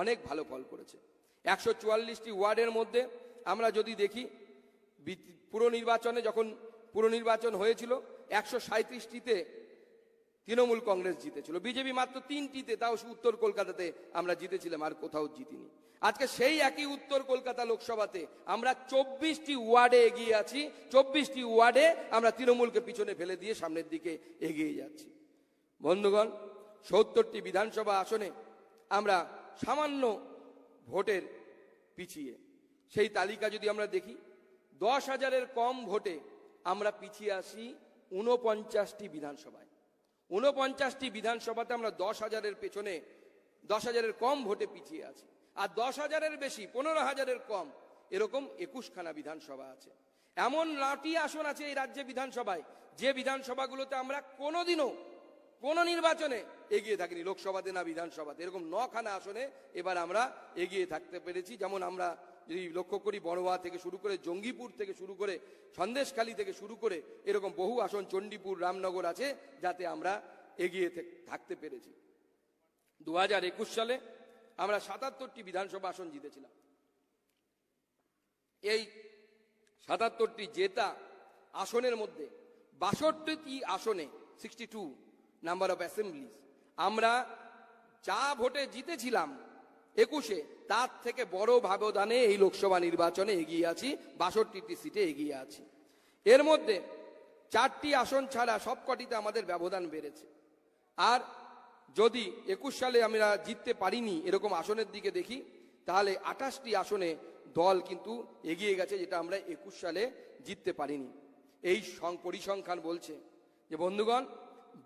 অনেক ভালো ফল করেছে। একশো চুয়াল্লিশটি ওয়ার্ডের মধ্যে আমরা যদি দেখি পুরো নির্বাচনে যখন পুরো নির্বাচন হয়েছিল, একশো সাঁত্রিশটিতে তৃণমূল কংগ্রেস জিতেছিল। বিজেপি মাত্র তিনটিতে, তাও উত্তর কলকাতাতে আমরা জিতেছিলাম, আর কোথাও জিতিনি। আজকে সেই একই উত্তর কলকাতা লোকসভাতে আমরা চব্বিশটি ওয়ার্ডে এগিয়ে আছি, চব্বিশটি ওয়ার্ডে আমরা তৃণমূলকে পিছনে ফেলে দিয়ে সামনের দিকে এগিয়ে যাচ্ছি। বন্ধুগণ, সত্তরটি বিধানসভা আসনে আমরা সামান্য ভোটের পিছিয়ে। সেই তালিকা যদি আমরা দেখি, দশ হাজারের কম ভোটে আমরা পিছিয়ে আসি ঊনপঞ্চাশটি বিধানসভায়। ঊনপঞ্চাশটি বিধানসভাতে আমরা দশ হাজারের পেছনে, দশ হাজারের কম ভোটে পিছিয়ে আছি। আর দশ হাজারের বেশি, পনেরো হাজারের কম, এরকম একুশখানা বিধানসভা আছে। এমন নটি আসন আছে এই রাজ্যে বিধানসভায়, যে বিধানসভাগুলোতে আমরা কোনোদিনও কোন নির্বাচনে এগিয়ে থাকিনি, লোকসভাতে না বিধানসভাতে। এরকম নখানা আসনে এবার আমরা এগিয়ে থাকতে পেরেছি। যেমন আমরা যদি লক্ষ্য করি, বড়োয়া থেকে শুরু করে জঙ্গিপুর থেকে শুরু করে সন্দেশখালী থেকে শুরু করে এরকম বহু আসন চণ্ডীপুর, রামনগর আছে, যাতে আমরা এগিয়ে থাকতে পেরেছি। দু হাজার একুশ সালে আমরা সাতাত্তরটি বিধানসভা আসন জিতেছিলাম। এই সাতাত্তরটি জেতা আসনের মধ্যে বাষট্টিটি আসনে sixty two number of assemblies. আমরা যা ভোটে জিতেছিলাম একুশে, তার থেকে বড় ব্যবধানে এই লোকসভা নির্বাচনে এগিয়ে আছি, বাষট্টিটি সিটে এগিয়ে আছি। এর মধ্যে চারটি আসন ছাড়া সবকটিতে আমাদের ব্যবধান বেড়েছে। আর যদি একুশ সালে আমরা জিততে পারিনি এরকম আসনের দিকে দেখি, তাহলে আঠাশটি আসনে দল কিন্তু এগিয়ে গেছে যেটা আমরা একুশ সালে জিততে পারিনি। এই পরিসংখ্যান বলছে যে বন্ধুগণ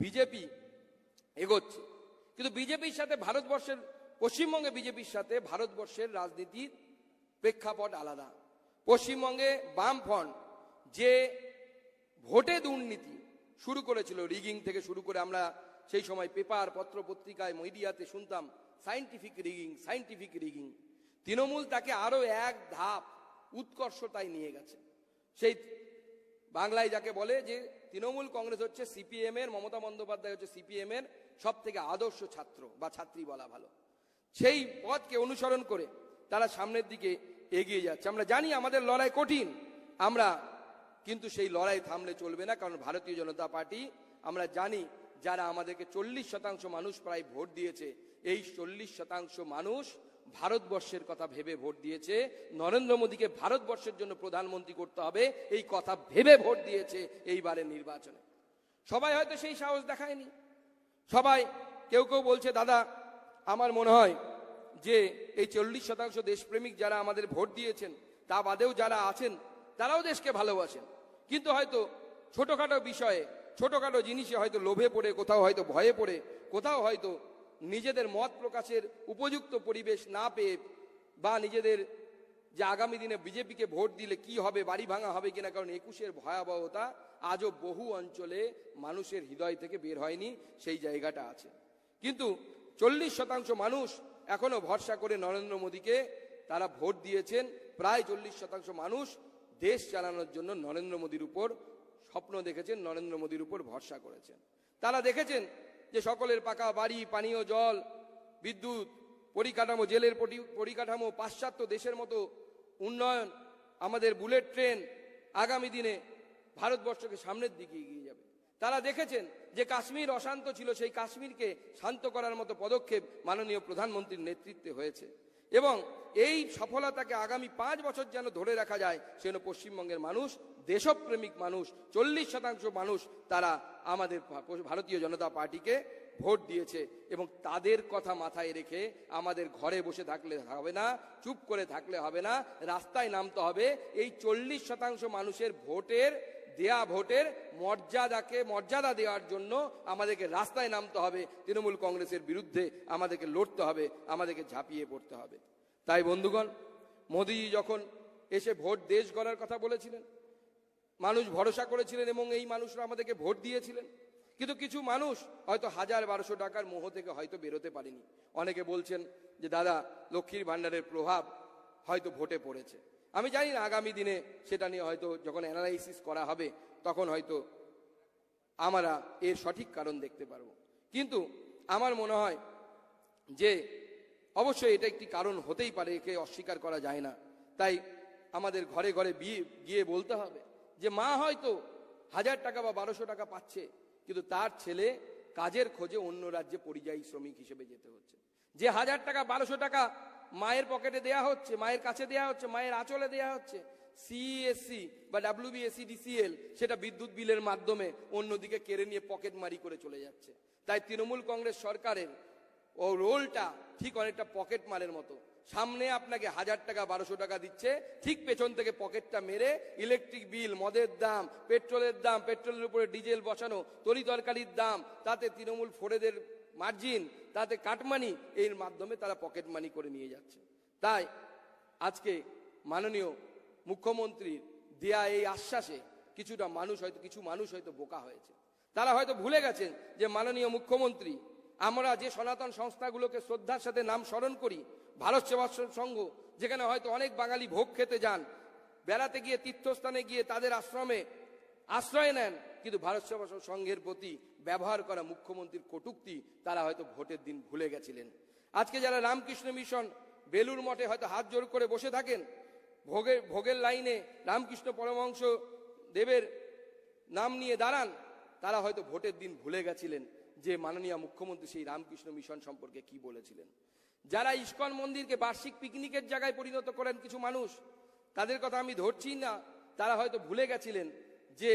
বিজেপি এগোচ্ছে। কিন্তু বিজেপির সাথে ভারতবর্ষের, পশ্চিমবঙ্গে বিজেপির সাথে ভারতবর্ষের রাজনীতির প্রেক্ষাপট আলাদা। পশ্চিমবঙ্গে বামফ্রন্ট যে ভোটে দুর্নীতি শুরু করেছিল, রিগিং থেকে শুরু করে আমরা সেই সময় পেপার, পত্র পত্রিকায়, মিডিয়াতে শুনতাম, scientific rigging scientific rigging. Trinamool তাকে আরও এক ধাপ উৎকর্ষতায় নিয়ে গেছে। সেই বাংলায় যাকে বলে যে তৃণমূল কংগ্রেস হচ্ছে সিপিএম এর মমতা বন্দ্যোপাধ্যায় হচ্ছে সিপিএম এর সব থেকে আদর্শ ছাত্র বা ছাত্রী বলা ভালো। সেই পথকে অনুসরণ করে তারা সামনের দিকে এগিয়ে যাচ্ছে। আমরা জানি আমাদের লড়াই কঠিন। আমরা কিন্তু সেই লড়াই থামলে চলবে না, কারণ ভারতীয় জনতা পার্টি, আমরা জানি যারা আমাদেরকে চল্লিশ শতাংশ মানুষ প্রায় ভোট দিয়েছে, এই চল্লিশ শতাংশ মানুষ ভারতবর্ষের কথা ভেবে ভোট দিয়েছে। নরেন্দ্র মোদীকে ভারতবর্ষের জন্য প্রধানমন্ত্রী করতে হবে। এই কথা ভেবে ভোট দিয়েছে এইবারের নির্বাচনে। সবাই হয়তো সেই সাহস দেখায়নি। সবাই কেউ কেউ বলছে, দাদা, আমার মনে হয় যে এই চল্লিশ শতাংশ দেশপ্রেমিক যারা আমাদের ভোট দিয়েছেন, তা বাদেও যারা আছেন, তারাও দেশকে ভালোবাসেন। কিন্তু হয়তো ছোটোখাটো বিষয়ে, ছোটোখাটো জিনিসে হয়তো লোভে পড়ে, কোথাও হয়তো ভয়ে পড়ে, কোথাও হয়তো নিজেদের মত প্রকাশের উপযুক্ত পরিবেশ না পেয়ে বা নিজেদের যে আগামী দিনে বিজেপিকে ভোট দিলে কি হবে, বাড়ি ভাঙা হবে কিনা, কারণ একুশের ভয়াবহতা আজও বহু অঞ্চলে মানুষের হৃদয় থেকে বের হয়নি, সেই জায়গাটা আছে। কিন্তু চল্লিশ শতাংশ মানুষ এখনও ভরসা করে নরেন্দ্র মোদীকে তারা ভোট দিয়েছেন। প্রায় চল্লিশ শতাংশ মানুষ দেশ চালানোর জন্য নরেন্দ্র মোদীর উপর স্বপ্ন দেখেছেন, নরেন্দ্র মোদীর উপর ভরসা করেছেন। তারা দেখেছেন যে সকলের পাকা বাড়ি, পানীয় জল, বিদ্যুৎ, পরিকাঠামো, জেলের পরিকাঠামো, পাশ্চাত্য দেশের মতো উন্নয়ন, আমাদের বুলেট ট্রেন আগামী দিনে ভারতবর্ষকে সামনের দিকে এগিয়ে যাবে। তারা দেখেছেন যে কাশ্মীর অশান্ত ছিল, সেই কাশ্মীরকে শান্ত করার মতো পদক্ষেপ মাননীয় প্রধানমন্ত্রীর নেতৃত্বে হয়েছে। এবং এই সফলতাকে আগামী পাঁচ বছর যেন ধরে রাখা যায় সেজন্য পশ্চিমবঙ্গের মানুষ, দেশপ্রেমিক মানুষ, চল্লিশ শতাংশ মানুষ তারা আমাদের ভারতীয় জনতা পার্টিকে ভোট দিয়েছে এবং তাদের কথা মাথায় রেখে আমাদের ঘরে বসে থাকলে হবে না, চুপ করে থাকলে হবে না, রাস্তায় নামতে হবে। এই চল্লিশ শতাংশ মানুষের ভোটের দেয়া ভোটের মর্যাদাকে মর্যাদা দেওয়ার জন্য আমাদেরকে রাস্তায় নামতে হবে। তৃণমূল কংগ্রেসের বিরুদ্ধে আমাদেরকে লড়তে হবে, আমাদেরকে ঝাঁপিয়ে পড়তে হবে। তাই বন্ধুগণ মোদী যখন এসে ভোট দেশ গড়ার কথা বলেছিলেন, মানুষ ভরসা করেছিলেন এবং এই মানুষরা আমাদেরকে ভোট দিয়েছিলেন। কিন্তু কিছু মানুষ হয়তো হাজার বারোশো টাকার মোহ থেকে হয়তো বেরোতে পারেনি। অনেকে বলছেন যে, দাদা, লক্ষ্মীর ভাণ্ডারের প্রভাব হয়তো ভোটে পড়েছে। আমি জানি না আগামী দিনে সেটা নিয়ে হয়তো যখন অ্যানালাইসিস করা হবে, তখন হয়তো আমরা এর সঠিক কারণ দেখতে পারব। কিন্তু আমার মনে হয় যে অবশ্যই এটা একটি কারণ হতেই পারে, একে অস্বীকার করা যায় না। তাই আমাদের ঘরে ঘরে বিয়ে, গিয়ে বলতে হবে যে মা হয়তো হাজার টাকা বা বারোশো টাকা পাচ্ছে, কিন্তু তার ছেলে কাজের খোঁজে অন্য রাজ্যে পরিযায়ী শ্রমিক হিসেবে যেতে হচ্ছে। যে হাজার টাকা, বারোশো টাকা মায়ের পকেটে দেয়া হচ্ছে, মায়ের কাছে দেয়া হচ্ছে, মায়ের আঁচলে দেয়া হচ্ছে। সিএসসি বা ডাব্লিউবিএসসি ডিসিএল সেটা বিদ্যুৎ বিলের মাধ্যমে অন্যদিকে কেড়ে নিয়ে পকেট মারি করে চলে যাচ্ছে। তাই তৃণমূল কংগ্রেস সরকারের ও রোলটা ঠিক অনেকটা পকেট মারের মতো। সামনে আপনাকে হাজার টাকা, বারোশো টাকা দিচ্ছে, ঠিক পেছন থেকে পকেটটা মেরে ইলেকট্রিক বিল, মদের দাম, পেট্রোলের দাম, পেট্রোলের উপরে ডিজেল বসানো, তরি তরকারির দাম, তাতে তৃণমূল ফোরেদের মার্জিন তাতে কাটমানি এর মাধ্যমে তারা পকেট মানি করে নিয়ে যাচ্ছে। তাই আজকে মাননীয় মুখ্যমন্ত্রীর দেয়া এই আশ্বাসে কিছুটা মানুষ হয়তো, কিছু মানুষ হয়তো বোকা হয়েছে। তারা হয়তো ভুলে গেছেন যে মাননীয় মুখ্যমন্ত্রী, আমরা যে সনাতন সংস্থাগুলোকে শ্রদ্ধার সাথে নাম স্মরণ করি, ভারত সেবাশ্রম সংঘ, যেখানে হয়তো অনেক বাঙালি ভোগ খেতে যান, বেড়াতে গিয়ে তীর্থস্থানে গিয়ে তাদের আশ্রমে আশ্রয় নেন। কিন্তু ভারত সেবাশ্রম সংঘের প্রতি ব্যবহার করা মুখ্যমন্ত্রীর কটুক্তি তারা হয়তো ভোটের দিন ভুলে গেছিলেন। আজকে যারা রামকৃষ্ণ মিশন বেলুর মঠে হয়তো হাত জোর করে বসে থাকেন ভোগের ভোগের লাইনে রামকৃষ্ণ পরমহংস দেবের নাম নিয়ে দাঁড়ান, তারা হয়তো ভোটের দিন ভুলে গেছিলেন যে মাননীয় মুখ্যমন্ত্রী সেই রামকৃষ্ণ মিশন সম্পর্কে কি বলেছিলেন। যারা ইস্কন মন্দিরকে বার্ষিক পিকনিকের জায়গায় পরিণত করেন কিছু মানুষ, তাদের কথা আমি ধরছি না, তারা হয়তো ভুলে গেছিলেন যে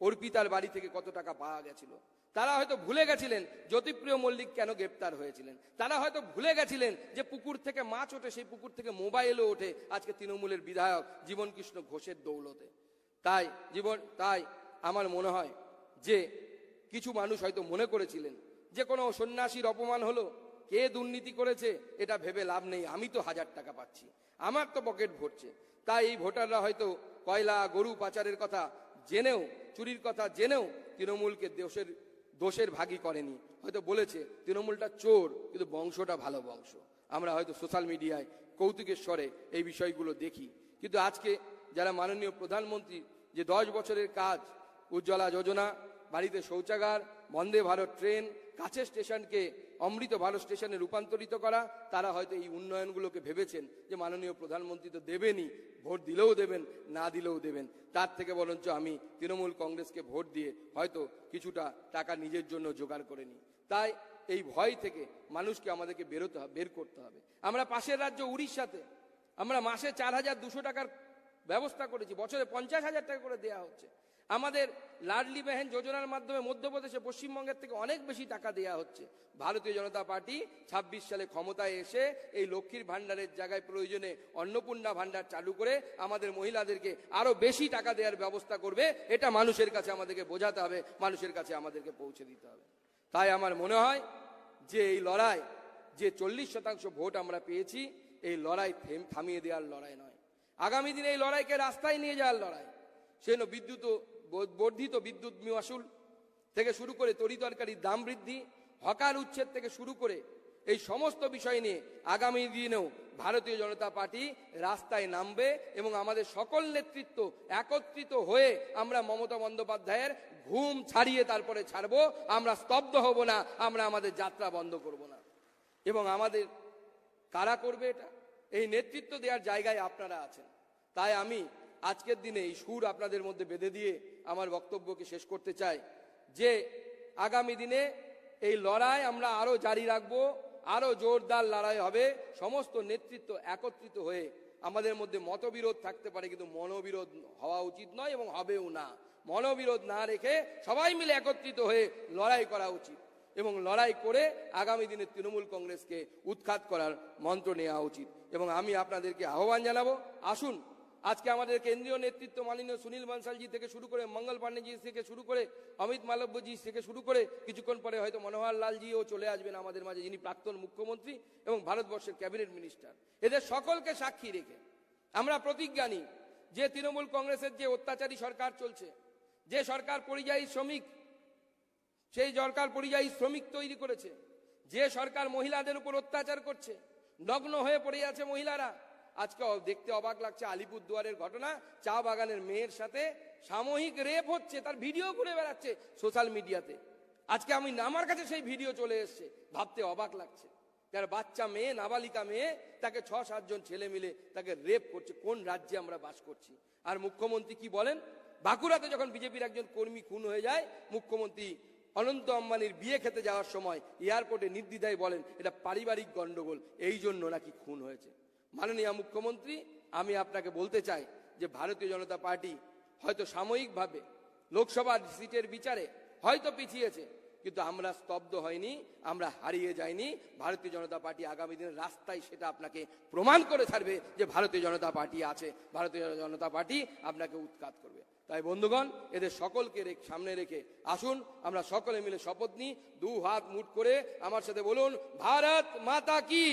অর্পিতার বাড়ি থেকে কত টাকা পাওয়া গেছিল। তারা হয়তো ভুলে গেছিলেন জ্যোতিপ্রিয় মল্লিক কেন গ্রেপ্তার হয়েছিলেন। তারা হয়তো ভুলে গেছিলেন যে পুকুর থেকে মাছ ওঠে, সেই পুকুর থেকে মোবাইলও ওঠে আজকে তৃণমূলের বিধায়ক জীবনকৃষ্ণ ঘোষের দৌলতে। তাই জীবন, তাই আমার মনে হয় যে কিছু মানুষ হয়তো মনে করেছিলেন যে কোনো সন্ন্যাসীর অপমান হলো, কে দুর্নীতি করেছে, এটা ভেবে লাভ নেই, আমি তো হাজার টাকা পাচ্ছি, আমার তো পকেট ভরছে। তাই এই ভোটাররা হয়তো কয়লা, গরু পাচারের কথা জেনেও, চুরির কথা জেনেও তৃণমূলকে দোষের দোষের ভাগী করেনি। হয়তো বলেছে, তৃণমূলটা চোর, কিন্তু বংশটা ভালো বংশ। আমরা হয়তো সোশ্যাল মিডিয়ায় কৌতুকের স্বরে এই বিষয়গুলো দেখি। কিন্তু আজকে যারা মাননীয় প্রধানমন্ত্রী, যে দশ বছরের কাজ, উজ্জ্বলা যোজনা, বাড়িতে শৌচাগার, বন্দে ভারত ট্রেন কাছের স্টেশনকে অমৃত ভারত স্টেশনে রূপান্তরিত করা, তারা হয়তো এই উন্নয়নগুলোকে ভেবেছেন যে মাননীয় প্রধানমন্ত্রী তো দেবেনই, ভোট দিলেও দেবেন, না দিলেও দেবেন। তার থেকে বরঞ্চ আমি তৃণমূল কংগ্রেসকে ভোট দিয়ে হয়তো কিছুটা টাকা নিজের জন্য জোগাড় করে নিই। তাই এই ভয় থেকে মানুষকে আমাদেরকে বেরোতে হবে বের করতে হবে। আমরা পাশের রাজ্য উড়িষ্যাতে, আমরা মাসে চার হাজার দুশো টাকার ব্যবস্থা করেছি, বছরে পঞ্চাশ হাজার টাকা করে দেয়া হচ্ছে। আমাদের লাডলি বেহেন যোজনার মাধ্যমে মধ্যপ্রদেশে পশ্চিমবঙ্গের থেকে অনেক বেশি টাকা দেয়া হচ্ছে। ভারতীয় জনতা পার্টি ২৬ সালে ক্ষমতায় এসে এই লক্ষ্মীর ভাণ্ডারের জায়গায় প্রয়োজনে অন্নপূর্ণা ভাণ্ডার চালু করে আমাদের মহিলাদেরকে আরও বেশি টাকা দেওয়ার ব্যবস্থা করবে, এটা মানুষের কাছে আমাদেরকে বোঝাতে হবে, মানুষের কাছে আমাদেরকে পৌঁছে দিতে হবে। তাই আমার মনে হয় যে এই লড়াই, যে চল্লিশ শতাংশ ভোট আমরা পেয়েছি, এই লড়াই থেম- থামিয়ে দেওয়ার লড়াই নয়। আগামী দিনে এই লড়াইকে রাস্তায় নিয়ে যাওয়ার লড়াই। সেজন্য বিদ্যুৎ বর্ধিত বিদ্যুৎ মাসুল থেকে শুরু করে তরিতরকারির দাম বৃদ্ধি, হকার উচ্ছেদ থেকে শুরু করে এই সমস্ত বিষয় নিয়ে আগামী দিনেও ভারতীয় জনতা পার্টি রাস্তায় নামবে এবং আমাদের সকল নেতৃত্ব একত্রিত হয়ে আমরা মমতা বন্দ্যোপাধ্যায়ের ঘুম ছাড়িয়ে তারপরে ছাড়বো, আমরা স্তব্ধ হব না, আমরা আমাদের যাত্রা বন্ধ করব না। এবং আমাদের কারা করবে এটা? এই নেতৃত্ব দেওয়ার জায়গায় আপনারা আছেন। তাই আমি আজকের দিনে এই সুর আপনাদের মধ্যে বেঁধে দিয়ে আমার বক্তব্যকে শেষ করতে চাই যে আগামী দিনে এই লড়াই আমরা আরও জারি রাখব, আরও জোরদার লড়াই হবে, সমস্ত নেতৃত্ব একত্রিত হয়ে আমাদের মধ্যে মতবিরোধ থাকতে পারে কিন্তু মনোবিরোধ হওয়া উচিত নয় এবং হবেও না। মনোবিরোধ না রেখে সবাই মিলে একত্রিত হয়ে লড়াই করা উচিত এবং লড়াই করে আগামী দিনে তৃণমূল কংগ্রেসকে উৎখাত করার মন্ত্র নেওয়া উচিত এবং আমি আপনাদেরকে আহ্বান জানাব, আসুন আজকে আমাদের কেন্দ্রীয় নেতৃত্ব মাননীয় সুনীল বানসালজি থেকে শুরু করে মঙ্গল পান্ডেজি থেকে শুরু করে অমিত মালব্যজি থেকে শুরু করে কিছুক্ষণ পরে হয়তো মনোহর লালজিও চলে আসবেন আমাদের মাঝে, যিনি প্রাক্তন মুখ্যমন্ত্রী এবং ভারতবর্ষের ক্যাবিনেট মিনিস্টার। এদের সকলকে সাক্ষী রেখে আমরা প্রতিজ্ঞা নিই যে তৃণমূল কংগ্রেসের যে অত্যাচারী সরকার চলছে, যে সরকার পরিযায়ী শ্রমিক, সেই সরকার পরিযায়ী শ্রমিক তৈরি করেছে, যে সরকার মহিলাদের উপর অত্যাচার করছে, নগ্ন হয়ে পড়ে আছে মহিলারা আজকে দেখতে অবাক লাগছে, আলিপুরদুয়ারের ঘটনা। চা বাগানের মেয়ের সাথে সাময়িক রেপ হচ্ছে, তার ভিডিও ঘুরে বেড়াচ্ছে সোশ্যাল মিডিয়াতে। আজকে আমি আমার কাছে সেই ভিডিও চলে এসছে, ভাবতে অবাক লাগছে। যার বাচ্চা মেয়ে, নাবালিকা মেয়ে, তাকে ছ সাতজন ছেলে মিলে তাকে রেপ করছে, কোন রাজ্যে আমরা বাস করছি? আর মুখ্যমন্ত্রী কি বলেন? বাঁকুড়াতে যখন বিজেপির একজন কর্মী খুন হয়ে যায়, মুখ্যমন্ত্রী অনন্ত আম্বানির বিয়ে খেতে যাওয়ার সময় এয়ারপোর্টে নির্দ্বিধায় বলেন, এটা পারিবারিক গন্ডগোল এই জন্য নাকি খুন হয়েছে। মাননীয় মুখ্যমন্ত্রী, আমি আপনাকে বলতে চাই যে ভারতীয় জনতা পার্টি হয়তো সাময়িকভাবে লোকসভার সিটের বিচারে হয়তো পিছিয়েছে, কিন্তু আমরা স্তব্ধ হয়নি, আমরা হারিয়ে যাইনি। ভারতীয় জনতা পার্টি আগামী দিনের রাস্তায় সেটা আপনাকে প্রমাণ করে ছাড়বে যে ভারতীয় জনতা পার্টি আছে, ভারতীয় জনতা পার্টি আপনাকে উৎখাত করবে। তাই বন্ধুগণ, এদের সকলকে সামনে রেখে আসুন, আমরা সকলে মিলে শপথ নিই। দু হাত মুঠ করে আমার সাথে বলুন, ভারত মাতা কি?